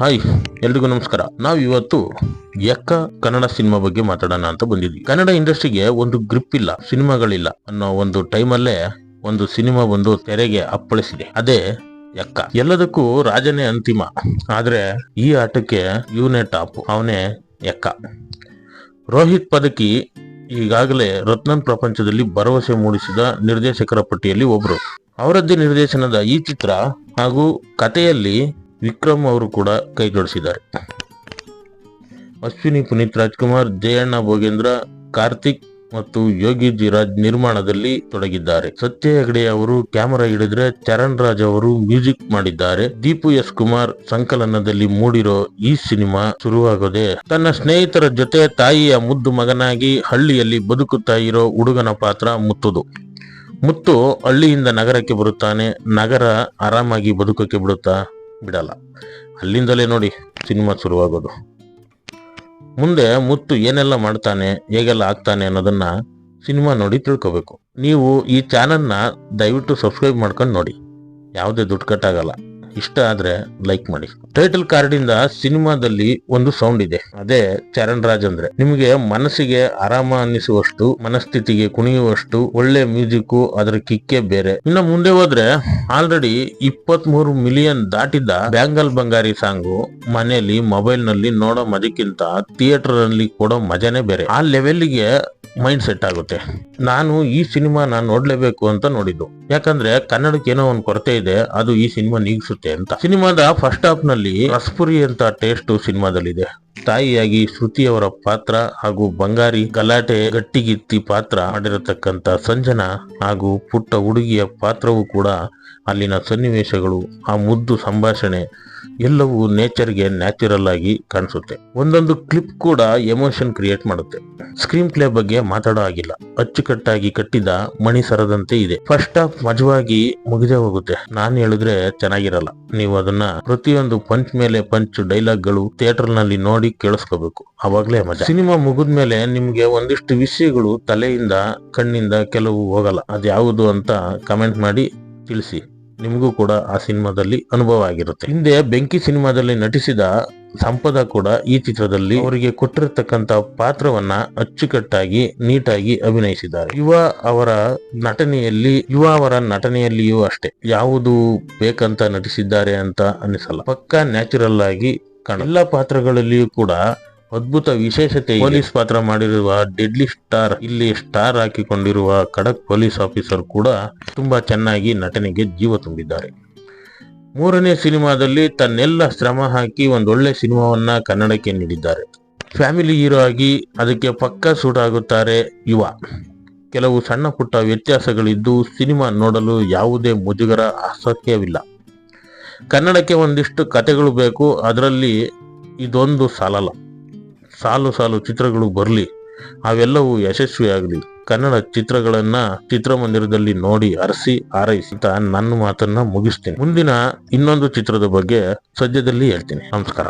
Hi, ಎಲ್ರಿಗೂ ನಮಸ್ಕಾರ. ನಾವು ಇವತ್ತು ಎಕ್ಕ ಕನ್ನಡ ಸಿನಿಮಾ ಬಗ್ಗೆ ಮಾತಾಡೋಣ ಅಂತ ಬಂದಿದ್ವಿ. ಕನ್ನಡ ಇಂಡಸ್ಟ್ರಿಗೆ ಒಂದು ಗ್ರಿಪ್ ಇಲ್ಲ, ಸಿನಿಮಾಗಳಿಲ್ಲ ಅನ್ನೋ ಒಂದು ಟೈಮಲ್ಲೇ ಒಂದು ಸಿನಿಮಾ ಬಂದು ತೆರೆಗೆ ಅಪ್ಪಳಿಸಿದೆ. ಅದೇ ಎಕ್ಕ. ಎಲ್ಲದಕ್ಕೂ ರಾಜನೇ ಅಂತಿಮ. ಆದ್ರೆ ಈ ಆಟಕ್ಕೆ ಇವನೇ ಟಾಪ್, ಅವನೇ ಎಕ್ಕ. ರೋಹಿತ್ ಪದಕಿ ಈಗಾಗಲೇ ರತ್ನನ್ ಪ್ರಪಂಚದಲ್ಲಿ ಭರವಸೆ ಮೂಡಿಸಿದ ನಿರ್ದೇಶಕರ ಪಟ್ಟಿಯಲ್ಲಿ ಒಬ್ರು. ಅವರದ್ದೇ ನಿರ್ದೇಶನದ ಈ ಚಿತ್ರ ಹಾಗೂ ಕಥೆಯಲ್ಲಿ ವಿಕ್ರಮ್ ಅವರು ಕೂಡ ಕೈ ಜೋಡಿಸಿದ್ದಾರೆ ಅಶ್ವಿನಿ ಪುನೀತ್ ರಾಜ್ಕುಮಾರ್, ಜಯಣ್ಣ ಭೋಗೇಂದ್ರ, ಕಾರ್ತಿಕ್ ಮತ್ತು ಯೋಗಿ ಜಿರಾಜ್ ನಿರ್ಮಾಣದಲ್ಲಿ ತೊಡಗಿದ್ದಾರೆ. ಸತ್ಯ ಹೆಗಡೆ ಅವರು ಕ್ಯಾಮೆರಾ ಹಿಡಿದ್ರೆ ಚರಣ್ ರಾಜ್ ಅವರು ಮ್ಯೂಸಿಕ್ ಮಾಡಿದ್ದಾರೆ. ದೀಪು ಎಸ್ ಕುಮಾರ್ ಸಂಕಲನದಲ್ಲಿ ಮೂಡಿರೋ ಈ ಸಿನಿಮಾ ಶುರುವಾಗೋದೆ ತನ್ನ ಸ್ನೇಹಿತರ ಜೊತೆ ತಾಯಿಯ ಮುದ್ದು ಮಗನಾಗಿ ಹಳ್ಳಿಯಲ್ಲಿ ಬದುಕುತ್ತಾ ಇರೋ ಹುಡುಗನ ಪಾತ್ರ ಮುತ್ತುದು. ಮುತ್ತು ಹಳ್ಳಿಯಿಂದ ನಗರಕ್ಕೆ ಬರುತ್ತಾನೆ. ನಗರ ಆರಾಮಾಗಿ ಬದುಕಕ್ಕೆ ಬಿಡುತ್ತಾ ಬಿಡಲ್ಲ. ಅಲ್ಲಿಂದಲೇ ನೋಡಿ ಸಿನಿಮಾ ಶುರುವಾಗೋದು. ಮುಂದೆ ಮುತ್ತು ಏನೆಲ್ಲ ಮಾಡ್ತಾನೆ, ಹೇಗೆಲ್ಲ ಆಗ್ತಾನೆ ಅನ್ನೋದನ್ನ ಸಿನಿಮಾ ನೋಡಿ ತಿಳ್ಕೊಬೇಕು. ನೀವು ಈ ಚಾನಲ್ನ ದಯವಿಟ್ಟು ಸಬ್ಸ್ಕ್ರೈಬ್ ಮಾಡ್ಕೊಂಡು ನೋಡಿ. ಯಾವುದೇ ದುಡ್ಡು ಕಟ್ಟಾಗಲ್ಲ. ಇಷ್ಟ ಆದ್ರೆ ಲೈಕ್ ಮಾಡಿ. ಟೈಟಲ್ ಕಾರ್ಡ್ ಇಂದ ಸಿನಿಮಾದಲ್ಲಿ ಒಂದು ಸೌಂಡ್ ಇದೆ. ಅದೇ ಚರಣ್ ರಾಜ್ ಅಂದ್ರೆ. ನಿಮಗೆ ಮನಸ್ಸಿಗೆ ಆರಾಮ ಅನ್ನಿಸುವಷ್ಟು, ಮನಸ್ಥಿತಿಗೆ ಕುಣಿಯುವಷ್ಟು, ಒಳ್ಳೆ ಮ್ಯೂಸಿಕ್ ಅದರ ಕಿಕ್ಕೆ ಬೇರೆ. ಇನ್ನ ಮುಂದೆ ಹೋದ್ರೆ ಆಲ್ರೆಡಿ ಇಪ್ಪತ್ತ್ ಮೂರು ಮಿಲಿಯನ್ ದಾಟಿದ್ದ ಬ್ಯಾಂಗಲ್ ಬಂಗಾರಿ ಸಾಂಗ್ ಮನೆಯಲ್ಲಿ ಮೊಬೈಲ್ನಲ್ಲಿ ನೋಡೋ ಮಜಕ್ಕಿಂತ ಥಿಯೇಟರ್ನಲ್ಲಿ ಕೊಡೋ ಮಜಾನೇ ಬೇರೆ. ಆ ಲೆವೆಲ್ಗೆ ಮೈಂಡ್ ಸೆಟ್ ಆಗುತ್ತೆ. ನಾನು ಈ ಸಿನಿಮಾ ನಾನು ನೋಡ್ಲೇಬೇಕು ಅಂತ ನೋಡಿದ್ದು. ಯಾಕಂದ್ರೆ ಕನ್ನಡಕ್ಕೆ ಏನೋ ಒಂದು ಕೊರತೆ ಇದೆ, ಅದು ಈ ಸಿನಿಮಾ ನೀಗಿಸುತ್ತೆ ಅಂತ. ಸಿನಿಮಾದ ಫಸ್ಟ್ ಹಾಫ್ನಲ್ಲಿ ರಸ್ಪುರಿ ಅಂತ ಟೇಸ್ಟ್ ಸಿನಿಮಾದಲ್ಲಿದೆ. ತಾಯಿಯಾಗಿ ಶ್ರುತಿಯವರ ಪಾತ್ರ ಹಾಗೂ ಬಂಗಾರಿ ಗಲಾಟೆ ಗಟ್ಟಿಗಿತ್ತಿ ಪಾತ್ರ ಮಾಡಿರತಕ್ಕಂತ ಸಂಜನಾ ಹಾಗೂ ಪುಟ್ಟ ಹುಡುಗಿಯ ಪಾತ್ರವೂ ಕೂಡ ಅಲ್ಲಿನ ಸನ್ನಿವೇಶಗಳು, ಆ ಮುದ್ದು ಸಂಭಾಷಣೆ ಎಲ್ಲವೂ ನೇಚರ್ಗೆ ನ್ಯಾಚುರಲ್ ಆಗಿ ಕಾಣಿಸುತ್ತೆ. ಒಂದೊಂದು ಕ್ಲಿಪ್ ಕೂಡ ಎಮೋಷನ್ ಕ್ರಿಯೇಟ್ ಮಾಡುತ್ತೆ. ಸ್ಕ್ರೀನ್ ಪ್ಲೇ ಬಗ್ಗೆ ಮಾತಾಡೋ ಆಗಿಲ್ಲ ಅಚ್ಚುಕಟ್ಟಾಗಿ ಕಟ್ಟಿದ ಮಣಿ ಸರದಂತೆ ಇದೆ. ಫಸ್ಟ್ ಆಫ್ ಮಜವಾಗಿ ಮುಗಿದೇ ಹೋಗುತ್ತೆ. ನಾನು ಹೇಳಿದ್ರೆ ಚೆನ್ನಾಗಿರಲ್ಲ. ನೀವು ಅದನ್ನ ಪ್ರತಿಯೊಂದು ಪಂಚ್ ಮೇಲೆ ಪಂಚ್ ಡೈಲಾಗ್ಗಳು ಥಿಯೇಟರ್ನಲ್ಲಿ ನೋಡಿ ಕೇಳಿಸ್ಕೋಬೇಕು. ಅವಾಗ್ಲೇ ಮಜಾ. ಸಿನಿಮಾ ಮುಗಿದ್ಮೇಲೆ ನಿಮ್ಗೆ ಒಂದಿಷ್ಟು ವಿಷಯಗಳು ತಲೆಯಿಂದ, ಕಣ್ಣಿಂದ ಕೆಲವು ಹೋಗಲ್ಲ. ಅದ್ಯಾವುದು ಅಂತ ಕಮೆಂಟ್ ಮಾಡಿ ತಿಳಿಸಿ. ನಿಮಗೂ ಕೂಡ ಆ ಸಿನಿಮಾದಲ್ಲಿ ಅನುಭವ ಆಗಿರುತ್ತೆ. ಹಿಂದೆ ಬೆಂಕಿ ಸಿನಿಮಾದಲ್ಲಿ ನಟಿಸಿದ ಸಂಪದ ಕೂಡ ಈ ಚಿತ್ರದಲ್ಲಿ ಅವರಿಗೆ ಕೊಟ್ಟಿರತಕ್ಕಂತ ಪಾತ್ರವನ್ನ ಅಚ್ಚುಕಟ್ಟಾಗಿ, ನೀಟಾಗಿ ಅಭಿನಯಿಸಿದ್ದಾರೆ. ಯುವ ಅವರ ನಟನೆಯಲ್ಲಿ, ಯುವ ಅವರ ನಟನೆಯಲ್ಲಿಯೂ ಅಷ್ಟೇ. ಯಾವುದು ಬೇಕಂತ ನಟಿಸಿದ್ದಾರೆ ಅಂತ ಅನಿಸಲ್ಲ ಪಕ್ಕಾ ನ್ಯಾಚುರಲ್ ಆಗಿ ಎಲ್ಲ ಪಾತ್ರಗಳಲ್ಲಿಯೂ ಕೂಡ ಅದ್ಭುತ ವಿಶೇಷತೆ ಪೊಲೀಸ್ ಪಾತ್ರ ಮಾಡಿರುವ ಡೆಡ್ಲಿ ಸ್ಟಾರ್ ಇಲ್ಲಿ ಸ್ಟಾರ್ ಹಾಕಿಕೊಂಡಿರುವ ಖಡಕ್ ಪೊಲೀಸ್ ಆಫೀಸರ್ ಕೂಡ ತುಂಬಾ ಚೆನ್ನಾಗಿ ನಟನೆಗೆ ಜೀವ ತುಂಬಿದ್ದಾರೆ. ಮೂರನೇ ಸಿನಿಮಾದಲ್ಲಿ ತನ್ನೆಲ್ಲ ಶ್ರಮ ಹಾಕಿ ಒಂದೊಳ್ಳೆ ಸಿನಿಮಾವನ್ನ ಕನ್ನಡಕ್ಕೆ ನೀಡಿದ್ದಾರೆ. ಫ್ಯಾಮಿಲಿ ಹೀರೋ ಆಗಿ ಅದಕ್ಕೆ ಪಕ್ಕ ಸೂಟ್ ಆಗುತ್ತಾರೆ ಯುವ. ಕೆಲವು ಸಣ್ಣ ಪುಟ್ಟ ವ್ಯತ್ಯಾಸಗಳಿದ್ದು ಸಿನಿಮಾ ನೋಡಲು ಯಾವುದೇ ಮುಜುಗರ ಅಸಹ್ಯವಿಲ್ಲ ಕನ್ನಡಕ್ಕೆ ಒಂದಿಷ್ಟು ಕತೆಗಳು ಬೇಕು, ಅದರಲ್ಲಿ ಇದೊಂದು ಸಾಲಲ್ಲ. ಸಾಲು ಸಾಲು ಚಿತ್ರಗಳು ಬರಲಿ, ಅವೆಲ್ಲವೂ ಯಶಸ್ವಿಯಾಗಲಿ ಕನ್ನಡ ಚಿತ್ರಗಳನ್ನ ಚಿತ್ರಮಂದಿರದಲ್ಲಿ ನೋಡಿ ಅರಸಿ ಆರೈಸಿ ನನ್ನ ಮಾತನ್ನ ಮುಗಿಸ್ತೀನಿ. ಮುಂದಿನ ಇನ್ನೊಂದು ಚಿತ್ರದ ಬಗ್ಗೆ ಸದ್ಯದಲ್ಲಿ ಹೇಳ್ತೀನಿ. ನಮಸ್ಕಾರ.